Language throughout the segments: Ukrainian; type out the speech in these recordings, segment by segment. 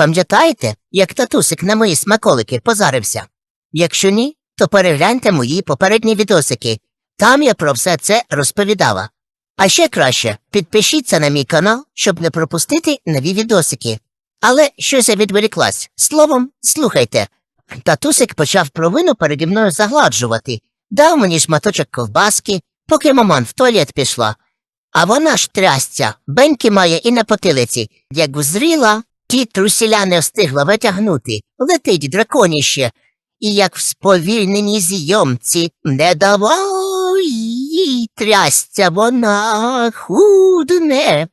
Пам'ятаєте, як татусик на мої смаколики позарився? Якщо ні, то перегляньте мої попередні відосики. Там я про все це розповідала. А ще краще, підпишіться на мій канал, щоб не пропустити нові відосики. Але щось я відволіклась. Словом, слухайте. Татусик почав провину переді мною загладжувати, дав мені шматочок ковбаски, поки маман в туалет пішла. А вона ж трясця, беньки має і на потилиці. Як взріла, ті трусіля не встигла витягнути, летить драконіще. І як в сповільненій зйомці не давай їй трясця вона худне.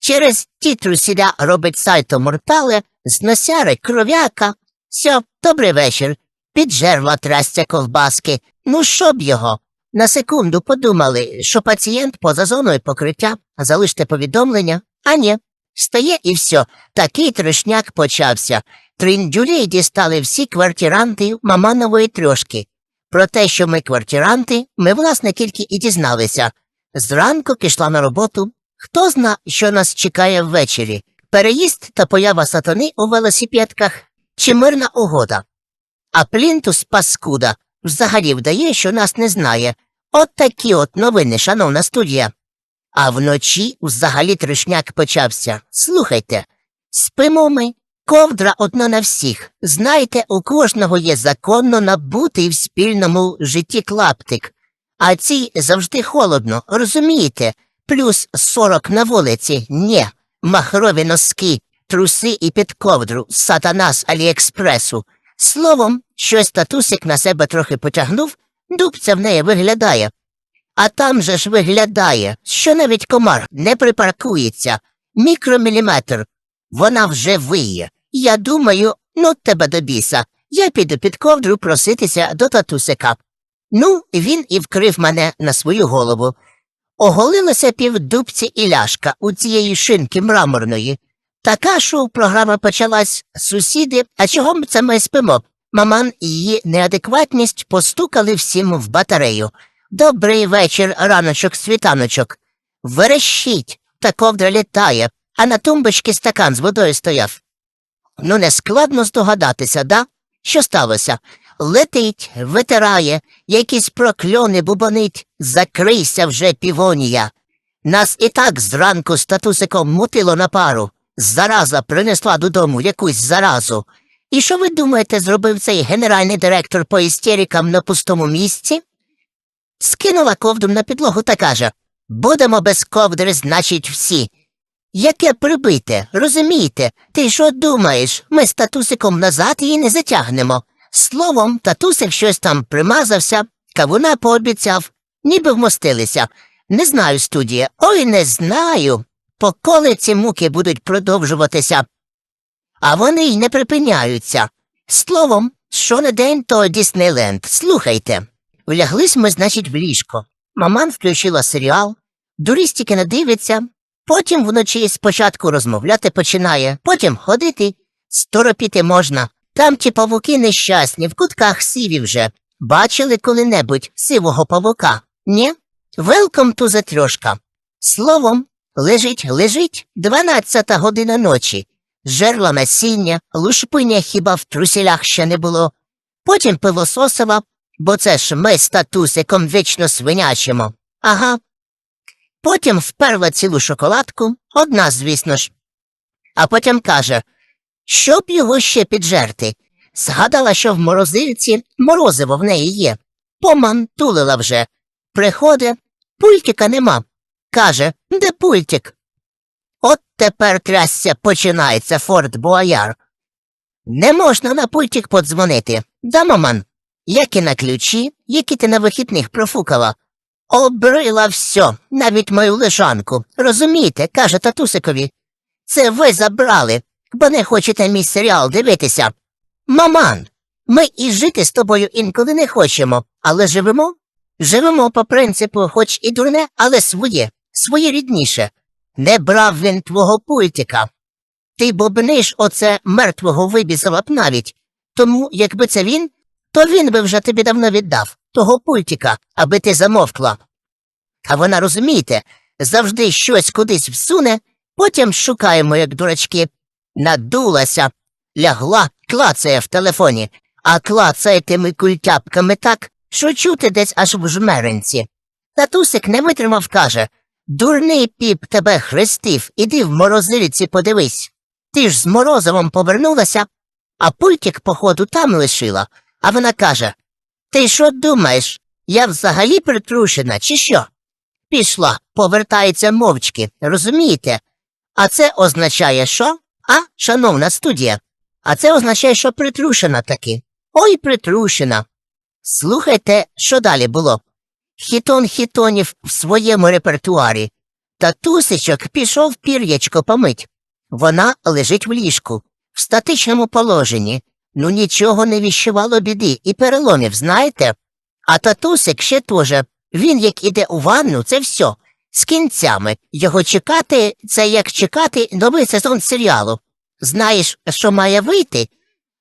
Через ті трусіля робить сайто мортале, з носяри кров'яка. Сьо, добрий вечір. Піджерла трясця ковбаски. Ну що б його? На секунду подумали, що пацієнт поза зоною покриття, залиште повідомлення, а ні. Стає і все, такий трешняк почався. Триндюлей дістали всі квартиранти маманової трьошки. Про те, що ми квартиранти, ми, власне, тільки і дізналися. Зранку пішла на роботу. Хто зна, що нас чекає ввечері? Переїзд та поява сатани у велосипедках чи мирна угода. А плінтус паскуда взагалі вдає, що нас не знає. От такі от новини, шановна студія. А вночі взагалі трешняк почався. Слухайте, спимо ми, ковдра одна на всіх. Знаєте, у кожного є законно набутий в спільному житті клаптик. А цій завжди холодно, розумієте? Плюс сорок на вулиці, ні, махрові носки, труси і під ковдру, сатана з Аліекспресу. Словом, щось татусик на себе трохи потягнув, дубця в неї виглядає. А там же ж виглядає, що навіть комар не припаркується. Мікроміліметр. Вона вже виє. Я думаю, ну тебе до біса. Я піду під ковдру проситися до татусика. Ну, він і вкрив мене на свою голову. Оголилося півдубці і ляшка у цієї шинки мраморної. Така шоу-програма почалась. Сусіди, а чого це ми спимо? Маман і її неадекватність постукали всім в батарею. Добрий вечір, раночок, світаночок. Верещіть, та ковдра літає, а на тумбочці стакан з водою стояв. Ну, не складно здогадатися, да? Що сталося? Летить, витирає, якісь прокльони бубонить, закрийся вже півонія. Нас і так зранку з татусиком мутило на пару. Зараза принесла додому якусь заразу. І що ви думаєте, зробив цей генеральний директор по істерикам на пустому місці? Скинула ковдру на підлогу та каже Будемо без ковдри, значить, всі. Яке прибите, розумієте? Ти що думаєш? Ми з татусиком назад її не затягнемо. Словом, татусик щось там примазався, кавуна пообіцяв, ніби вмостилися. Не знаю, студія, ой, не знаю. Поколи ці муки будуть продовжуватися. А вони й не припиняються. Словом, що не день, то Діснейленд. Слухайте. Вляглись ми, значить, в ліжко. Маман включила серіал, дурістіки не дивиться, потім вночі спочатку розмовляти починає, потім ходити, сторопіти можна. Там ті павуки нещасні, в кутках сиві вже. Бачили коли-небудь сивого павука? Ні? Велком ту затрьошка. Словом, лежить, лежить дванадцята година ночі. Жерла насіння, лушпиня хіба в трусілях ще не було. Потім пилососила, бо це ж ми з татусиком вічно свинячимо. Ага. Потім вперла цілу шоколадку, одна, звісно ж. А потім каже, щоб його ще піджерти. Згадала, що в морозильці морозиво в неї є. Помантулила вже. Приходить, пультика нема. Каже, де пультик? От тепер трясся починається Форт Бояр. Не можна на пультик подзвонити. Да, маман? Як і на ключі, які ти на вихідних профукала. Обрила все, навіть мою лежанку. Розумієте, каже татусикові. Це ви забрали, бо не хочете мій серіал дивитися. Маман, ми і жити з тобою інколи не хочемо, але живемо. Живемо по принципу, хоч і дурне, але своє, своє рідніше. Не брав він твого пультика. Ти бобниш оце мертвого вибісила б навіть. Тому, якби це він, то він би вже тобі давно віддав того пультика, аби ти замовкла. А вона, розумієте, завжди щось кудись всуне, потім шукаємо, як дурачки. надулася, лягла, клацає в телефоні, а клацає тими культяпками так, що чути десь аж в жмеренці. Татусик не витримав, каже Дурний піп тебе хрестив, іди в морозилиці подивись. Ти ж з морозовом повернулася, а пультик, походу, там лишила. А вона каже Ти що думаєш? Я взагалі притрушена, чи що? Пішла, повертається мовчки, розумієте? А це означає що? А, шановна студія? А це означає, що притрушена таки. Ой, притрушена. Слухайте, що далі було. Хітон хітонів в своєму репертуарі. Татусичок пішов пір'ячко помить. Вона лежить в ліжку, в статичному положенні. Ну нічого не віщувало біди і переломів, знаєте? А татусик ще теж. Він як іде у ванну, це все. З кінцями. Його чекати це як чекати новий сезон серіалу. Знаєш, що має вийти?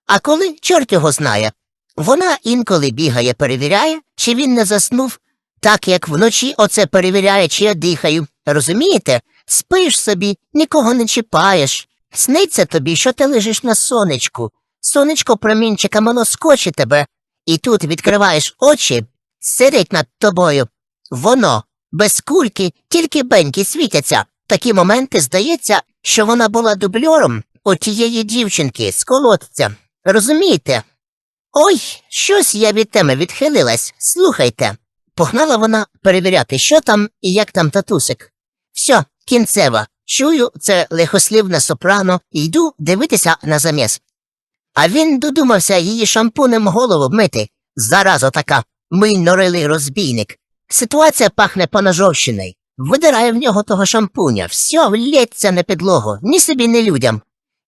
А коли чорт його знає. Вона інколи бігає, перевіряє, чи він не заснув, так як вночі оце перевіряє, чи я дихаю. Розумієте? Спиш собі, нікого не чіпаєш. Сниться тобі, що ти лежиш на сонечку. Сонечко промінчиками лоскоче тебе, і тут відкриваєш очі, сидить над тобою. Воно, без кульки, тільки беньки світяться. Такі моменти здається, що вона була дубльором у тієї дівчинки з колодця. Розумієте? Ой, щось я від теми відхилилась. Слухайте. Погнала вона перевіряти, що там і як там татусик. Все, кінцева. Чую, це лихослівне сопрано, і йду дивитися на заміс. А він додумався її шампунем голову мити. Зараза така, мий норилий розбійник. Ситуація пахне поножовщиною. Видирає в нього того шампуня, все влється на підлогу, ні собі, ні людям.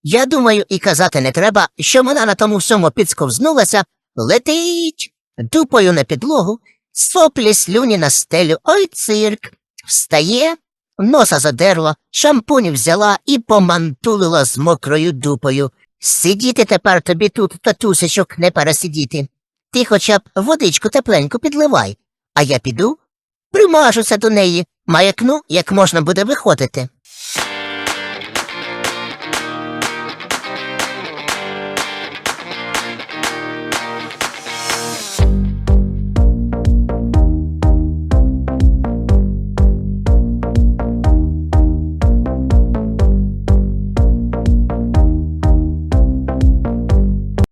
Я думаю, і казати не треба, що вона на тому всьому підсковзнулася, летить дупою на підлогу, соплі слюні на стелю, ой цирк. Встає, носа задерла, шампунь взяла і помантулила з мокрою дупою. Сидіти тепер тобі тут, татусечок, не пересидіти. Ти хоча б водичку тепленьку підливай, а я піду, примажуся до неї, маякну, як можна буде виходити.